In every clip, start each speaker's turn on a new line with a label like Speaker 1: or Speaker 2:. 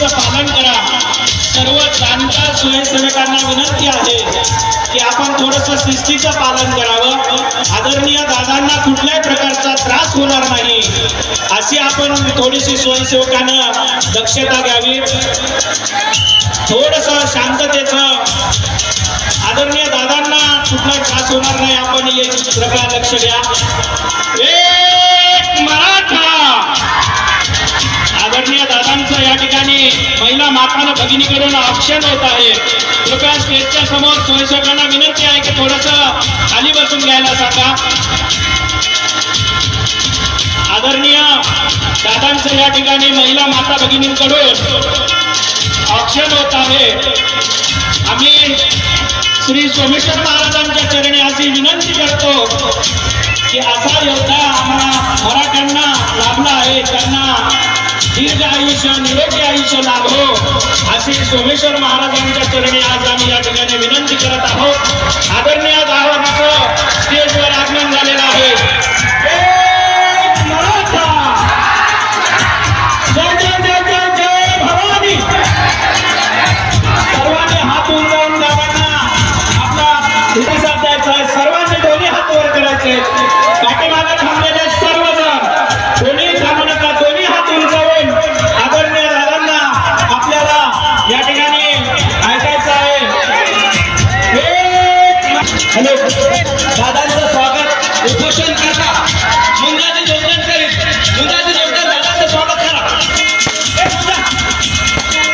Speaker 1: नियमांचं पालन करा. सर्व जाणता स्वयंसेवकांना विनंती आहे की आपण थोडंसं शिस्तीचं पालन करावं. आदरणीय दादांना कुठल्याही प्रकारचा त्रास होणार नाही. अशी आपण थोडीशी स्वयंसेवकानं दक्षता घ्यावी. थोडंसं शांततेचं. आदरणीय दादांना कुठलाही त्रास होणार नाही. आपण हे प्रकार लक्ष द्या. या ठिकाणी महिला मातानं भगिनीकडून ऑप्शन होत आहे. कृपया स्टेजच्या समोर स्वयंसेवकांना विनंती आहे की थोडस खाली बसून घ्यायला सांगा. आदरणीय दादांचं या ठिकाणी महिला माता भगिनींकडून ऑप्शन होत आहे. आम्ही श्री सोमेश्वर महाराजांच्या चरणी अशी विनंती करतो की असा योद्धा आम्हाला मराठ्यांना लाभला आहे. त्यांना दीर्घ आयुष्य निरोगी आयुष्य लाभो अशी सोमेश्वर महाराजांच्या चरणी आज आम्ही या ठिकाणी विनंती करत आहोत. आदरणीय एक- हॅलो दादांचं स्वागत उपोषण करा मुंगाची जोडण करीत मुंगाची जोडण दादांचं स्वागत करा ए, मुंगा.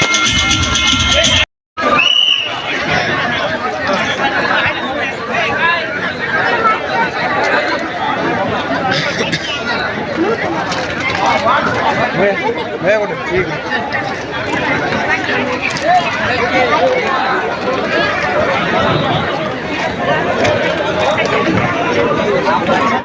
Speaker 2: भैया कुठे ठीक आहे